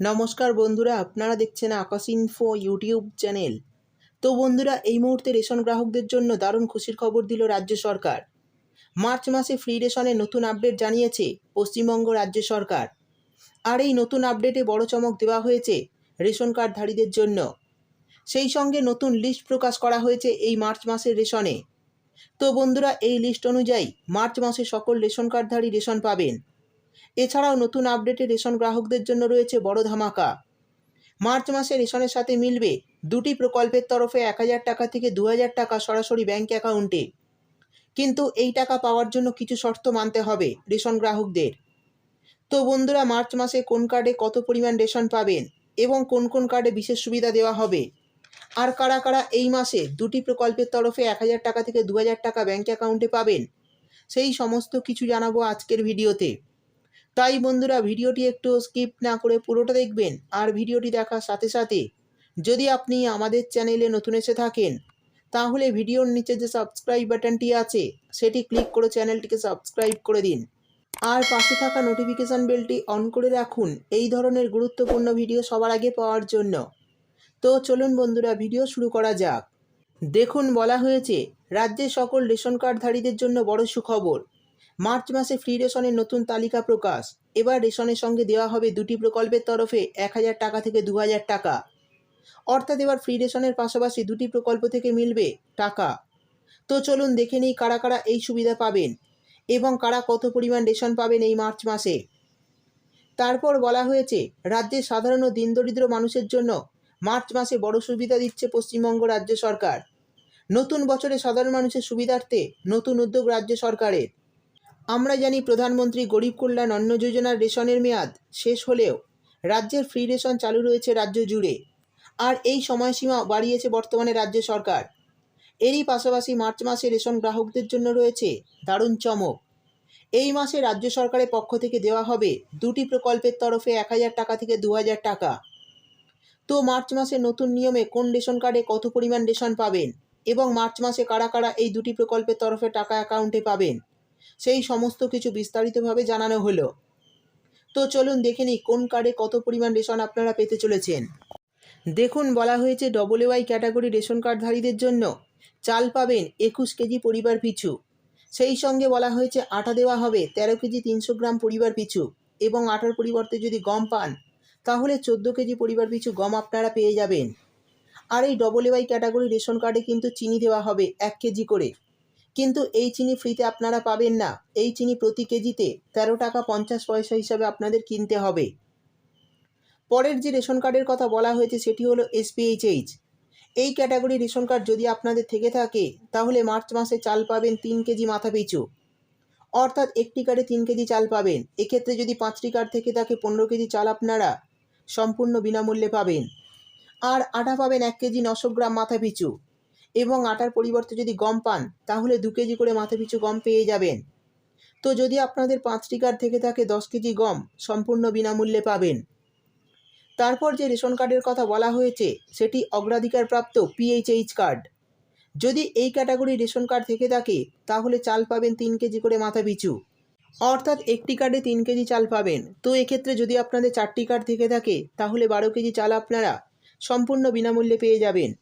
নমস্কার বন্ধুরা, আপনারা দেখছেন আকাশ ইনফো ইউটিউব চ্যানেল তো বন্ধুরা, এই মুহূর্তে রেশন গ্রাহকদের জন্য দারুণ খুশির খবর দিল রাজ্য সরকার। মার্চ মাসে ফ্রি রেশনের নতুন আপডেট জানিয়েছে পশ্চিমবঙ্গ রাজ্য সরকার। আর এই নতুন আপডেটে বড় চমক দেওয়া হয়েছে রেশন কার্ডধারীদের জন্য। সেই সঙ্গে নতুন লিস্ট প্রকাশ করা হয়েছে এই মার্চ মাসের রেশনে। তো বন্ধুরা, এই লিস্ট অনুযায়ী মার্চ মাসে সকল রেশন কার্ডধারী রেশন পাবেন। এছাড়াও নতুন আপডেটে রেশন গ্রাহকদের জন্য রয়েছে বড় ধামাকা। মার্চ মাসে রেশনের সাথে মিলবে দুটি প্রকল্পের তরফে এক হাজার টাকা থেকে দু হাজার টাকা সরাসরি ব্যাঙ্ক অ্যাকাউন্টে। কিন্তু এই টাকা পাওয়ার জন্য কিছু শর্ত মানতে হবে রেশন গ্রাহকদের। তো বন্ধুরা, মার্চ মাসে কোন কার্ডে কত পরিমাণ রেশন পাবেন এবং কোন কোন কার্ডে বিশেষ সুবিধা দেওয়া হবে? আর কারা কারা এই মাসে দুটি প্রকল্পের তরফে এক হাজার টাকা থেকে দু হাজার টাকা ব্যাঙ্ক অ্যাকাউন্টে পাবেন? সেই সমস্ত কিছু জানাব আজকের ভিডিওতে। তাই বন্ধুরা ভিডিওটি একটু স্কিপ না করে পুরোটা দেখবেন আর ভিডিওটি দেখার সাথে সাথে যদি আপনি আমাদের চ্যানেলে নতুন এসে থাকেন, তাহলে ভিডিওর নিচে যে সাবস্ক্রাইব বাটনটি আছে, সেটি ক্লিক করে চ্যানেলটিকে সাবস্ক্রাইব করে দিন। আর পাশে থাকা নোটিফিকেশান বেলটি অন করে রাখুন, এই ধরনের গুরুত্বপূর্ণ ভিডিও সবার আগে পাওয়ার জন্য। তো চলুন বন্ধুরা ভিডিও শুরু করা যাক। দেখুন, বলা হয়েছে, রাজ্যে সকল রেশন কার্ডধারীদের জন্য বড় সুখবর। মার্চ মাসে ফ্রি রেশনের নতুন তালিকা প্রকাশ। এবার রেশনের সঙ্গে দেওয়া হবে দুটি প্রকল্পের তরফে এক হাজার টাকা থেকে দু হাজার টাকা। অর্থাৎ এবার ফ্রি রেশনের পাশাপাশি দুটি প্রকল্প থেকে মিলবে টাকা। তো চলুন দেখে নিই কারা কারা এই সুবিধা পাবেন এবং কারা কত পরিমাণ রেশন পাবেন এই মার্চ মাসে। তারপর বলা হয়েছে রাজ্যের সাধারণ ও দিনদরিদ্র মানুষের জন্য মার্চ মাসে বড় সুবিধা দিচ্ছে পশ্চিমবঙ্গ রাজ্য সরকার। নতুন বছরে সাধারণ মানুষের সুবিধার্থে নতুন উদ্যোগ রাজ্য সরকারের। আমরা জানি প্রধানমন্ত্রী গরিব কল্যাণ অন্ন যোজনার রেশনের মেয়াদ শেষ হলেও রাজ্যের ফ্রি রেশন চালু রয়েছে রাজ্য জুড়ে। আর এই সময়সীমা বাড়িয়েছে বর্তমানে রাজ্য সরকার। এরই পাশাপাশি মার্চ মাসে রেশন গ্রাহকদের জন্য রয়েছে দারুণ চমক। এই মাসে রাজ্য সরকারের পক্ষ থেকে দেওয়া হবে দুটি প্রকল্পের তরফে এক হাজার টাকা থেকে দু হাজার টাকা। তো মার্চ মাসে নতুন নিয়মে কোন রেশন কার্ডে কত পরিমাণ রেশন পাবেন? এবং মার্চ মাসে কারা কারা এই দুটি প্রকল্পের তরফে টাকা অ্যাকাউন্টে পাবেন? সেই সমস্ত কিছু বিস্তারিতভাবে জানানো হলো। তো চলুন দেখে নিই কোন কার্ডে কত পরিমাণ রেশন আপনারা পেতে চলেছেন। দেখুন, বলা হয়েছে ডবল ওয়াই ক্যাটাগরি রেশন কার্ডধারীদের জন্য চাল পাবেন একুশ কেজি পরিবার পিছু। সেই সঙ্গে বলা হয়েছে আটা দেওয়া হবে তেরো কেজি তিনশো গ্রাম পরিবার পিছু এবং আটার পরিবর্তে যদি গম পান, তাহলে চোদ্দ কেজি পরিবার পিছু গম আপনারা পেয়ে যাবেন। আর এই ডবল ওয়াই ক্যাটাগরি রেশন কার্ডে কিন্তু চিনি দেওয়া হবে এক কেজি করে। কিন্তু এই চিনি ফ্রিতে আপনারা পাবেন না। এই চিনি প্রতি কেজিতে তেরো টাকা পঞ্চাশ পয়সা হিসাবে আপনাদের কিনতে হবে। পরের যে রেশন কার্ডের কথা বলা হয়েছে সেটি হলো এসপিএইচএইচ এই ক্যাটাগরি রেশন কার্ড যদি আপনাদের থেকে থাকে, তাহলে মার্চ মাসে চাল পাবেন তিন কেজি মাথা পিছু অর্থাৎ একটি কার্ডে তিন কেজি চাল পাবেন। এক্ষেত্রে যদি পাঁচটি কার্ড থেকে থাকে পনেরো কেজি চাল আপনারা সম্পূর্ণ বিনামূল্যে পাবেন। আর আটা পাবেন এক কেজি নশো গ্রাম মাথা পিছু এবং আটার পরিবর্তে যদি গম পান, তাহলে দু কেজি করে মাথা পিছু গম পেয়ে যাবেন। তো যদি আপনাদের পাঁচটি কার্ড থেকে থাকে দশ কেজি গম, সম্পূর্ণ বিনামূল্যে পাবেন। তারপর যে রেশন কার্ডের কথা বলা হয়েছে, সেটি অগ্রাধিকারপ্রাপ্ত পিএইচএইচ কার্ড। যদি এই ক্যাটাগরি রেশন কার্ড থেকে থাকে, তাহলে চাল পাবেন তিন কেজি করে মাথা পিছু। অর্থাৎ একটি কার্ডে তিন কেজি চাল পাবেন। তো এক্ষেত্রে যদি আপনাদের চারটি কার্ড থেকে থাকে, তাহলে বারো কেজি চাল আপনারা সম্পূর্ণ বিনামূল্যে পেয়ে যাবেন।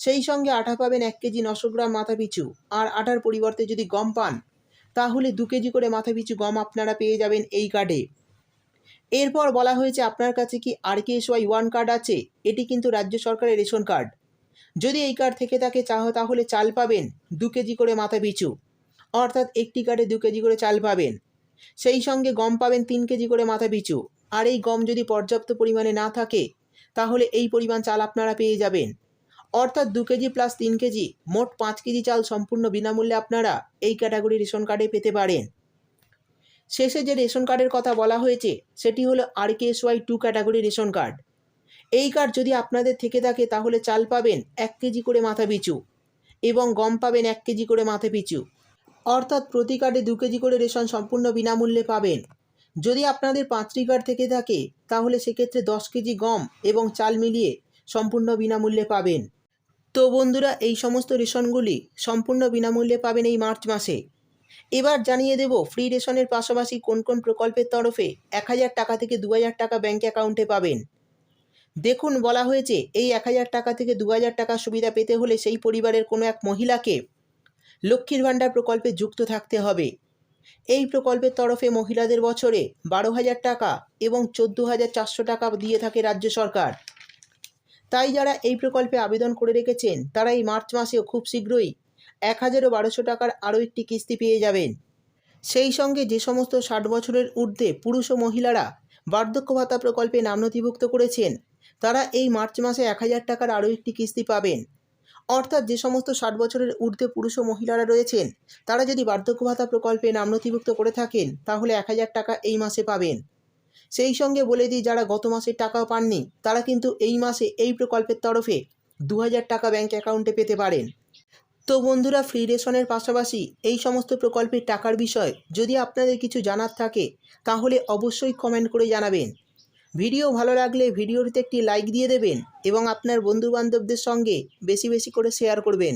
সেই সঙ্গে আটা পাবেন এক কেজি নশো গ্রাম মাথা পিছু আর আটার পরিবর্তে যদি গম পান, তাহলে দু কেজি করে মাথা পিছু গম আপনারা পেয়ে যাবেন এই কার্ডে। এরপর বলা হয়েছে আপনার কাছে কি R K S Y one card আছে? এটি কিন্তু রাজ্য সরকারের রেশন কার্ড। যদি এই কার্ড থেকে থাকে চাহ তাহলে চাল পাবেন দু কেজি করে মাথা পিছু অর্থাৎ একটি কার্ডে দু কেজি করে চাল পাবেন। সেই সঙ্গে গম পাবেন তিন কেজি করে মাথা পিছু আর এই গম যদি পর্যাপ্ত পরিমাণে না থাকে, তাহলে এই পরিমাণ চাল আপনারা পেয়ে যাবেন। অর্থাৎ দু কেজি প্লাস তিন কেজি, মোট পাঁচ কেজি চাল সম্পূর্ণ বিনামূল্যে আপনারা এই ক্যাটাগরি রেশন কার্ডে পেতে পারেন। শেষে যে রেশন কার্ডের কথা বলা হয়েছে, সেটি হলো R K S Y two category ration card এই কার্ড যদি আপনাদের থেকে থাকে, তাহলে চাল পাবেন এক কেজি করে মাথা পিছু এবং গম পাবেন এক কেজি করে মাথা পিছু। অর্থাৎ প্রতি কার্ডে দু কেজি করে রেশন সম্পূর্ণ বিনামূল্যে পাবেন। যদি আপনাদের পাঁচটি কার্ড থেকে থাকে, তাহলে সেক্ষেত্রে দশ কেজি গম এবং চাল মিলিয়ে সম্পূর্ণ বিনামূল্যে পাবেন। তো বন্ধুরা, এই সমস্ত রেশনগুলি সম্পূর্ণ বিনামূল্যে পাবেন এই মার্চ মাসে। এবার জানিয়ে দেব, ফ্রি রেশনের পাশাপাশি কোন কোন প্রকল্পের তরফে এক হাজার টাকা থেকে দু হাজার টাকা ব্যাঙ্ক অ্যাকাউন্টে পাবেন। দেখুন, বলা হয়েছে, এই এক হাজার টাকা থেকে দু হাজার টাকা সুবিধা পেতে হলে সেই পরিবারের কোনো এক মহিলাকে লক্ষ্মীর ভাণ্ডার প্রকল্পে যুক্ত থাকতে হবে। এই প্রকল্পের তরফে মহিলাদের বছরে বারো হাজার টাকা এবং চোদ্দ হাজার চারশো টাকা দিয়ে থাকে রাজ্য সরকার। তাই যারা এই প্রকল্পে আবেদন করে রেখেছেন, তারা এই মার্চ মাসেও খুব শীঘ্রই এক হাজারও বারোশো টাকার আরও একটি কিস্তি পেয়ে যাবেন। সেই সঙ্গে যে সমস্ত ষাট বছরের ঊর্ধ্বে পুরুষ ও মহিলারা বার্ধক্য ভাতা প্রকল্পে নাম নথিভুক্ত করেছেন, তারা এই মার্চ মাসে এক হাজার টাকার আরও একটি কিস্তি পাবেন। অর্থাৎ যে সমস্ত ষাট বছরের ঊর্ধ্বে পুরুষ ও মহিলারা রয়েছেন, তারা যদি বার্ধক্য ভাতা প্রকল্পে নাম নথিভুক্ত করে থাকেন, তাহলে এক হাজার টাকা এই মাসে পাবেন। সেই সঙ্গে বলে দিই, যারা গত মাসের টাকাও পাননি, তারা কিন্তু এই মাসে এই প্রকল্পের তরফে দু হাজার টাকা ব্যাঙ্ক অ্যাকাউন্টে পেতে পারেন। তো বন্ধুরা ফ্রি রেশনের পাশাপাশি এই সমস্ত প্রকল্পের টাকার বিষয় যদি আপনাদের কিছু জানার থাকে, তাহলে অবশ্যই কমেন্ট করে জানাবেন। ভিডিও ভালো লাগলে ভিডিওটিতে একটি লাইক দিয়ে দেবেন এবং আপনার বন্ধুবান্ধবদের সঙ্গে বেশি বেশি করে শেয়ার করবেন।